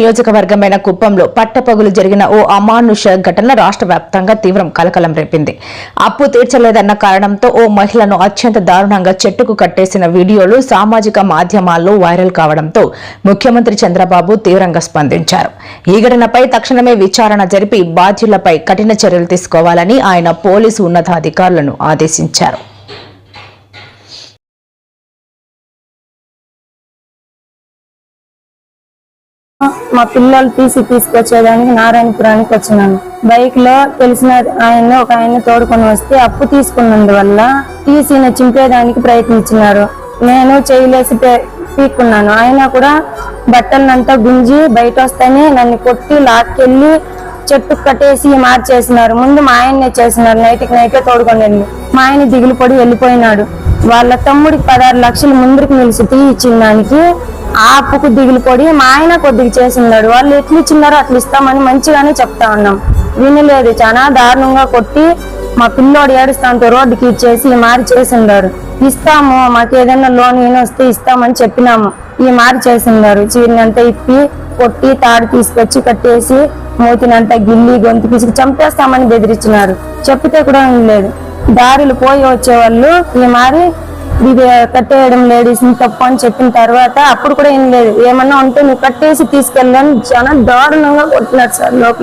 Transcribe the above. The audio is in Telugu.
నియోజకవర్గమైన కుప్పంలో పట్టపగులు జరిగిన ఓ అమానుష ఘటన రాష్ట్ర వ్యాప్తంగా తీవ్రం కలకలం రేపింది. అప్పు తీర్చలేదన్న కారణంతో ఓ మహిళను అత్యంత దారుణంగా చెట్టుకు కట్టేసిన వీడియోలు సామాజిక మాధ్యమాల్లో వైరల్ కావడంతో ముఖ్యమంత్రి చంద్రబాబు తీవ్రంగా స్పందించారు. ఈ ఘటనపై తక్షణమే విచారణ జరిపి బాధ్యులపై కఠిన చర్యలు తీసుకోవాలని ఆయన పోలీసు ఉన్నతాధికారులను ఆదేశించారు. మా పిల్లలు తీసి తీసుకొచ్చేదానికి నారాయణపురానికి వచ్చినాను. బైక్లో తెలిసిన ఆయన ఒక ఆయన తోడుకొని వస్తే అప్పు తీసుకున్నందువల్ల తీసి చింపేదానికి ప్రయత్నించినారు. నేను చేయలేసి పీక్కున్నాను. ఆయన కూడా బట్టలనంతా గుంజి బయట వస్తేనే నన్ను కొట్టి లాక్కెళ్ళి చెట్టు కట్టేసి మార్చేసినారు. ముందు మా ఆయన్నే చేసినారు. నైట్కి నైటే తోడుకొని వెళ్ళి. మా ఆయన దిగులు పడి వెళ్ళిపోయినాడు. వాళ్ళ తమ్ముడికి పదహారు లక్షలు ముందుకు నిలిచి తీ ఇచ్చిన దానికి ఆ అప్పుకు దిగులు పడి మా ఆయన కొద్దిగా చేసినాడు వాళ్ళు ఎట్లు ఇచ్చినారో అట్లా ఇస్తామని మంచిగానే చెప్తా ఉన్నాం. వినలేదు. చాలా దారుణంగా కొట్టి మా పిల్లోడు ఏడుస్తాంతో రోడ్డుకి ఇచ్చేసి ఈ మారి చేసిండారు ఇస్తాము మాకు ఏదైనా లోన్ ఈయన వస్తే ఇస్తామని చెప్పినాము. ఈ మారి చేసిండారు చీరినంతా ఇప్పి కొట్టి తాడు తీసుకొచ్చి కట్టేసి మూతినంతా గిల్లి గొంతు పిసికి చంపేస్తామని బెదిరించినారు. చెప్పితే కూడా లేదు దారులు పోయి వచ్చేవాళ్ళు ఈ మారి కట్టేయడం లేడీస్ తప్పు అని చెప్పిన తర్వాత అప్పుడు కూడా ఏం లేదు. ఏమన్నా ఉంటే నువ్వు కట్టేసి తీసుకెళ్ళాను చాలా దారుణంగా కొట్టినారు సార్ లోపల.